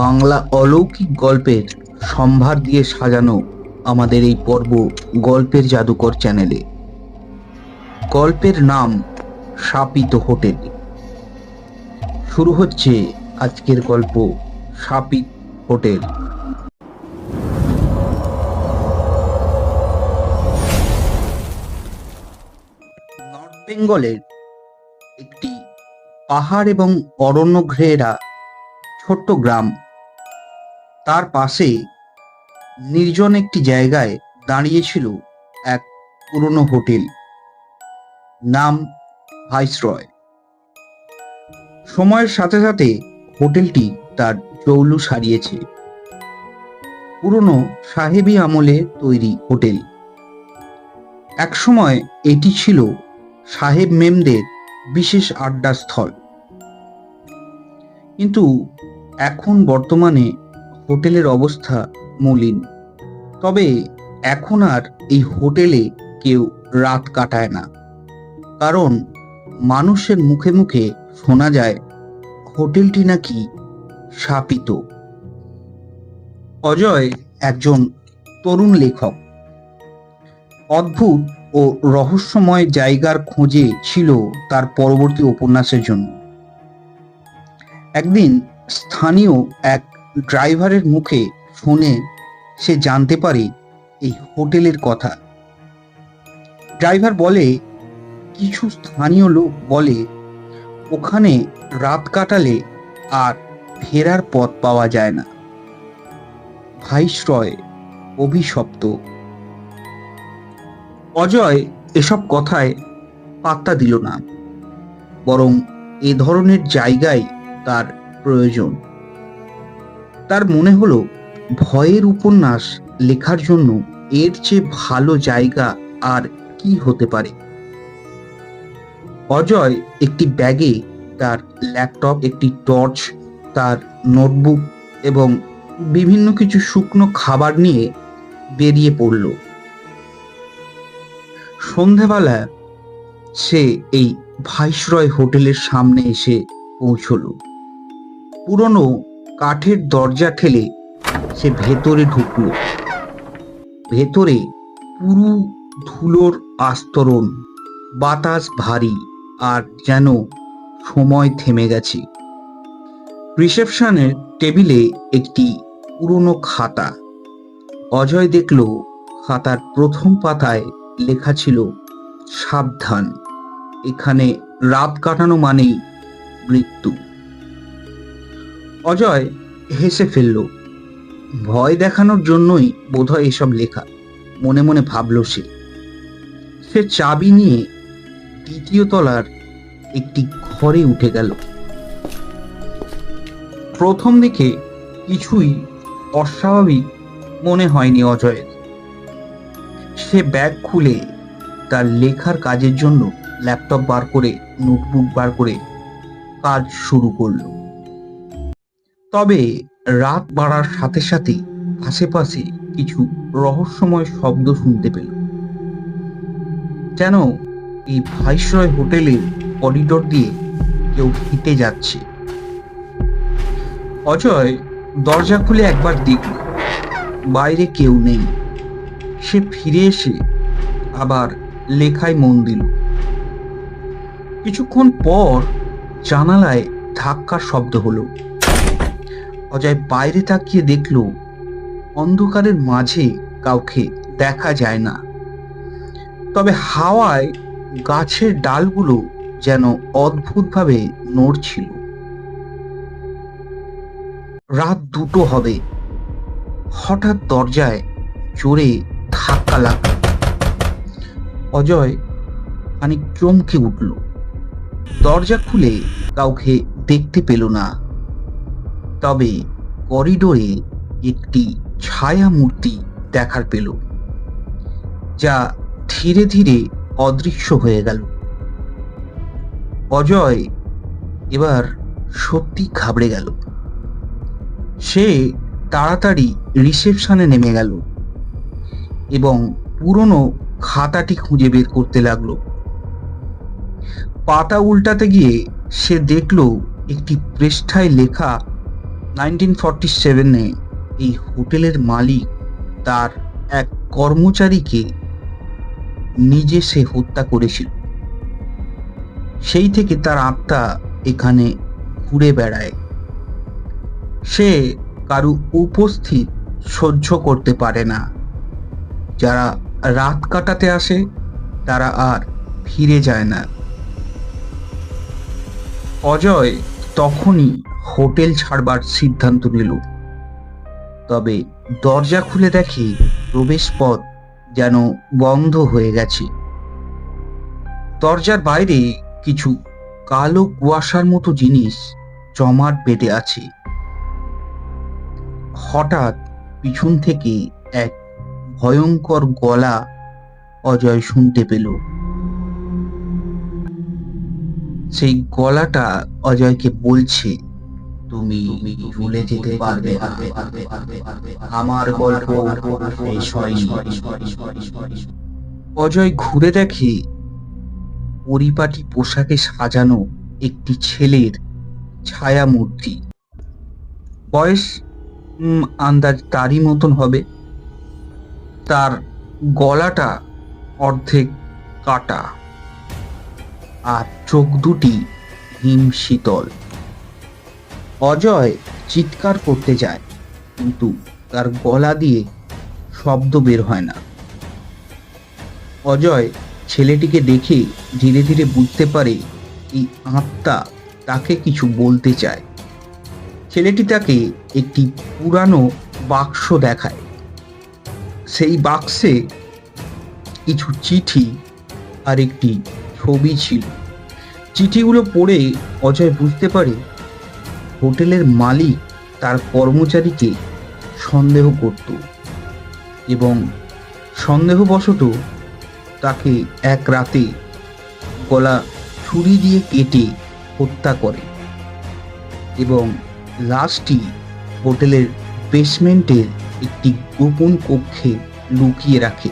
বাংলা অলৌকিক গল্পের সম্ভার দিয়ে সাজানো আমাদের এই পর্ব গল্পের জাদুকর চ্যানেলে। গল্পের নাম শাপিত হোটেল। শুরু হচ্ছে আজকের গল্প শাপিত হোটেল। নর্থ বেঙ্গলের একটি পাহাড় এবং অরণ্য ঘেরা ছোট্ট গ্রাম তার পাশে নির্জন একটি জায়গায় দাঁড়িয়েছিল এক পুরনো হোটেল। নাম ভাইসরয়। সময়ের সাথে সাথে হোটেলটি তার জৌলু সারিয়েছে। পুরনো সাহেবী আমলে তৈরি হোটেল। একসময় এটি ছিল সাহেব মেমদের বিশেষ আড্ডাস্থল। কিন্তু এখন বর্তমানে হোটেলের অবস্থা মলিন। তবে এখন আর এই হোটেলে কেউ রাত কাটায় না। কারণ মানুষের মুখে মুখে শোনা যায়, হোটেলটি নাকি শাপিত। অজয় একজন তরুণ লেখক। অদ্ভুত ও রহস্যময় জায়গার খোঁজে ছিল তার পরবর্তী উপন্যাসের জন্য। একদিন স্থানীয় এক ড্রাইভারের মুখে শুনে সে জানতে পারে এই হোটেলের কথা। ড্রাইভার বলে, কিছু স্থানীয় লোক বলে, ওখানে রাত কাটালে আর ফেরার পথ পাওয়া যায় না। ভাইসরয় অভিশপ্ত। অজয় এসব কথায় পাত্তা দিল না, বরং এ ধরনের জায়গায় তার প্রয়োজন। তার মনে হলো, ভয়ের উপন্যাস লেখার জন্য এর চেয়ে ভালো জায়গা আর কি হতে পারে? অজয় একটি ব্যাগে তার ল্যাপটপ, একটি টর্চ, তার নোটবুক এবং বিভিন্ন কিছু শুকনো খাবার নিয়ে বেরিয়ে পড়ল। সন্ধেবেলা সে এই ভাইসরয় হোটেলের সামনে এসে পৌঁছলো। পুরনো কাঠের দরজা ঠেলে সে ভেতরে ঢুকলো। ভেতরে পুরু ধুলোর আস্তরণ, বাতাস ভারী আর যেন সময় থেমে গেছে। রিসেপশনের টেবিলে একটি পুরনো খাতা। অজয় দেখল খাতার প্রথম পাতায় লেখা ছিল, সাবধান, এখানে রাত কাটানো মানেই মৃত্যু। অজয় হেসে ফেলল, ভয় দেখানোর জন্যই বোধহয় এসব লেখা, মনে মনে ভাবল সে। সে চাবি নিয়ে দ্বিতীয় তলার একটি ঘরে উঠে গেল। প্রথম দিকে কিছুই অস্বাভাবিক মনে হয়নি অজয়ের। সে ব্যাগ খুলে তার লেখার কাজের জন্য ল্যাপটপ বার করে, নোটবুক বার করে কাজ শুরু করল। তবে রাত বাড়ার সাথে সাথে আশেপাশে কিছু রহস্যময় শব্দ শুনতে পেল। যেন এই ভাইসরয় হোটেলের করিডোর দিয়ে কেউ হেঁটে যাচ্ছে। অজয় দরজা খুলে একবার দেখল, বাইরে কেউ নেই। সে ফিরে এসে আবার লেখায় মন দিল। কিছুক্ষণ পর জানালায় ধাক্কার শব্দ হলো। অজয় বাইরে তাকিয়ে দেখল, অন্ধকারের মাঝে কাউকে দেখা যায় না। তবে হাওয়ায় গাছের ডালগুলো যেন অদ্ভুতভাবে নড়ছিল। রাত দুটো হবে। হঠাৎ দরজায় জোরে ধাক্কা লাগল। অজয় খানিক চমকে উঠল। দরজা খুলে কাউকে দেখতে পেল না। তবে করিডোরে একটি ছায়া মূর্তি দেখার পেল, যা ধীরে ধীরে অদৃশ্য হয়ে গেল। অজয় এবার সত্যি ঘাবড়ে গেল। সে তাড়াতাড়ি রিসেপশনে নেমে গেল এবং পুরনো খাতাটি খুঁজে বের করতে লাগল। পাতা উল্টাতে গিয়ে সে দেখল একটি পৃষ্ঠায় লেখা নাইনটিন ফর্টি সেভেনে এই হোটেলের মালিক তার এক কর্মচারীকে নিজে সে হত্যা করেছিল। সেই থেকে তার আত্মা এখানে ঘুরে বেড়ায়। সে কারু উপস্থিত সহ্য করতে পারে না। যারা রাত কাটাতে আসে, তারা আর ফিরে যায় না। অজয় তখনই হোটেল ছাড়বার সিদ্ধান্ত নিল। তবে দরজা খুলে দেখে প্রবেশপথ যেন বন্ধ হয়ে গেছে। দরজার বাইরে কিছু কালো কুয়াশার মতো জিনিস জমাট বেঁধে আছে। হঠাৎ পিছন থেকে এক ভয়ঙ্কর গলা অজয় শুনতে পেল। সেই গলাটা অজয়কে বলছে তুমি ভুলে যেতে পারবে না। আমার গল্প শেষ হয়নি। অজয় ঘুরে দেখে পরিপাটি পোশাকে সাজানো একটি ছেলের ছায়া মূর্তি বয়স উম, আন্দাজ তারই মতন হবে তার গলাটা অর্ধেক কাটা আর চোখ দুটি হিম শীতল অজয় চিৎকার করতে যায়, কিন্তু তার গলা দিয়ে শব্দ বের হয় না। অজয় ছেলেটিকে দেখে ধীরে ধীরে বুঝতে পারে এই আত্মা তাকে কিছু বলতে চায়। ছেলেটি তাকে একটি পুরানো বাক্স দেখায়। সেই বাক্সে কিছু চিঠি আর একটি ছবি ছিল। চিঠিগুলো পড়ে অজয় বুঝতে পারে হোটেলের মালিক তার কর্মচারীকে সন্দেহ করত এবং সন্দেহবশত তাকে এক রাতে গলা ছুরি দিয়ে কেটে হত্যা করে এবং লাশটি হোটেলের বেসমেন্টের একটি গোপন কক্ষে লুকিয়ে রাখে।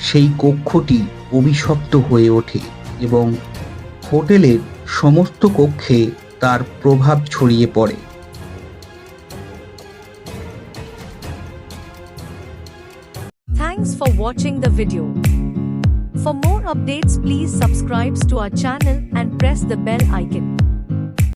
সেই কক্ষটি অভিশপ্ত হয়ে ওঠে এবং হোটেলের সমস্ত কক্ষে তার প্রভাব ছড়িয়ে পড়ে Thanks for watching the video. For more updates please subscribe to our channel and press the bell icon.